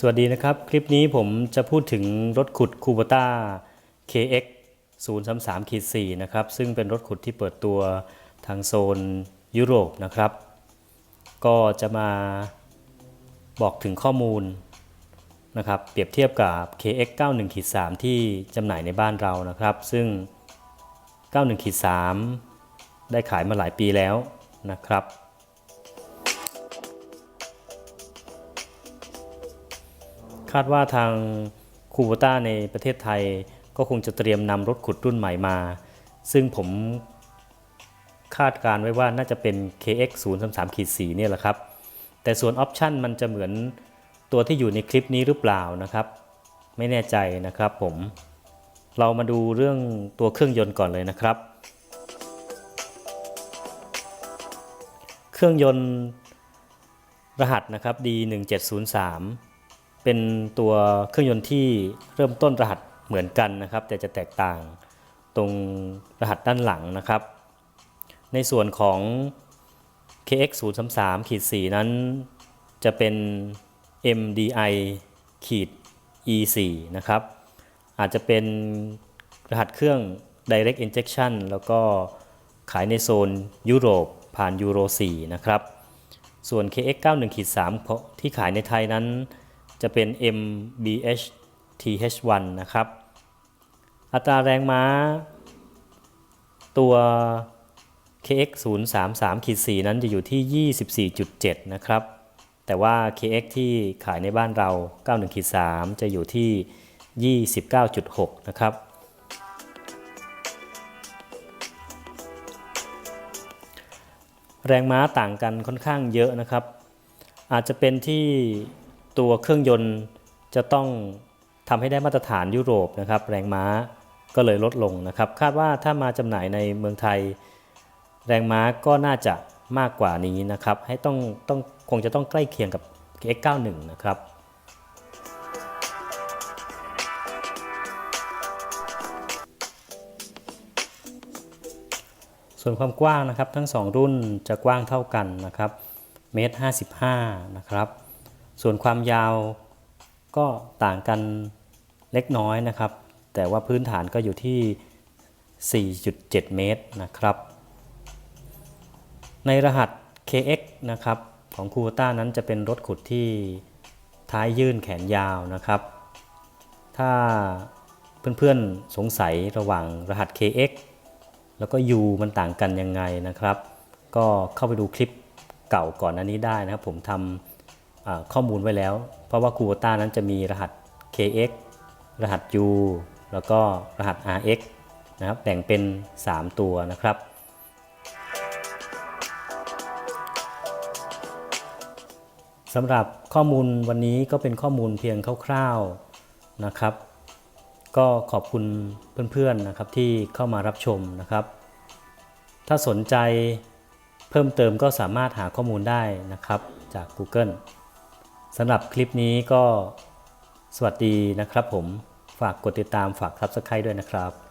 สวัสดีนะครับ คลิปนี้ผมจะพูดถึงรถขุด Kubota KX 033 4นะครับ ซึ่งเป็นรถขุดที่เปิดตัวทางโซนยุโรปนะครับ ก็จะมาบอกถึงข้อมูลนะครับ เปรียบเทียบกับ KX 91 3ที่จำหน่ายในบ้านเรานะครับ ซึ่ง 91 3ได้ขายมาหลายปีแล้วนะครับ คาดว่าทางคูโบต้าในประเทศไทยก็คงจะเตรียมนำรถขุดรุ่นใหม่มา ซึ่งผมคาดการไว้ว่าน่าจะเป็น KX 0 3 3 4เนี่ยแหละครับ แต่ส่วนออปชันมันจะเหมือนตัวที่อยู่ในคลิปนี้หรือเปล่านะครับ ไม่แน่ใจนะครับผม เรามาดูเรื่องตัวเครื่องยนต์ก่อนเลยนะครับ เครื่องยนต์รหัสนะครับ D 1 7 0 3 เป็นตัวเครื่องยนต์ที่เริ่มต้นรหัสเหมือนกันนะครับ แต่จะแตกต่างตรงรหัสด้านหลังนะครับ ในส่วนของ KX 0 3 3ขีด4นั้นจะเป็น MDI ขีด E 4 นะครับ อาจจะเป็นรหัสเครื่อง Direct Injection แล้วก็ขายในโซนยุโรปผ่านยูโร4นะครับ ส่วน KX 91ขีด3ที่ขายในไทยนั้น จะเป็น MBH TH1 นะครับ อัตราแรงม้า ตัว KX 033ขีด4นั้นจะอยู่ที่ 24.7 นะครับ แต่ว่า KX ที่ขายในบ้านเรา 91ขีด3จะอยู่ที่ 29.6 นะครับ แรงม้าต่างกันค่อนข้างเยอะนะครับ อาจจะเป็นที่ ตัวเครื่องยนต์จะต้องทำให้ได้มาตรฐานยุโรปนะครับ แรงม้าก็เลยลดลงนะครับ คาดว่าถ้ามาจำหน่ายในเมืองไทย แรงม้าก็น่าจะมากกว่านี้นะครับ ให้ต้องต้องคงจะต้องใกล้เคียงกับ X91 นะครับส่วนความกว้างนะครับทั้ง 2 รุ่นจะกว้างเท่ากันนะครับเมตร55นะครับ ส่วนความยาวก็ต่างกันเล็กน้อยนะครับ แต่ว่าพื้นฐานก็อยู่ที่ 4.7 เมตรนะครับ ในรหัส KX นะครับของคูต้านั้นจะเป็นรถขุดที่ท้ายยื่นแขนยาวนะครับ ถ้าเพื่อนๆสงสัยระหว่างรหัส KX แล้วก็ U มันต่างกันยังไงนะครับ ก็เข้าไปดูคลิปเก่าก่อนหน้านี้ได้นะครับ ผมทำ ข้อมูลไว้แล้ว เพราะว่าคูโบต้านั้นจะมีรหัส KX รหัส U แล้วก็รหัส RX นะครับแบ่งเป็น 3 ตัวนะครับ สำหรับข้อมูลวันนี้ก็เป็นข้อมูลเพียงคร่าวๆนะครับ ก็ขอบคุณเพื่อนๆนะครับที่เข้ามารับชมนะครับ ถ้าสนใจเพิ่มเติมก็สามารถหาข้อมูลได้นะครับจาก Google สำหรับคลิปนี้ก็สวัสดีนะครับผม ฝากกดติดตามฝากครับสไครด้วยนะครับ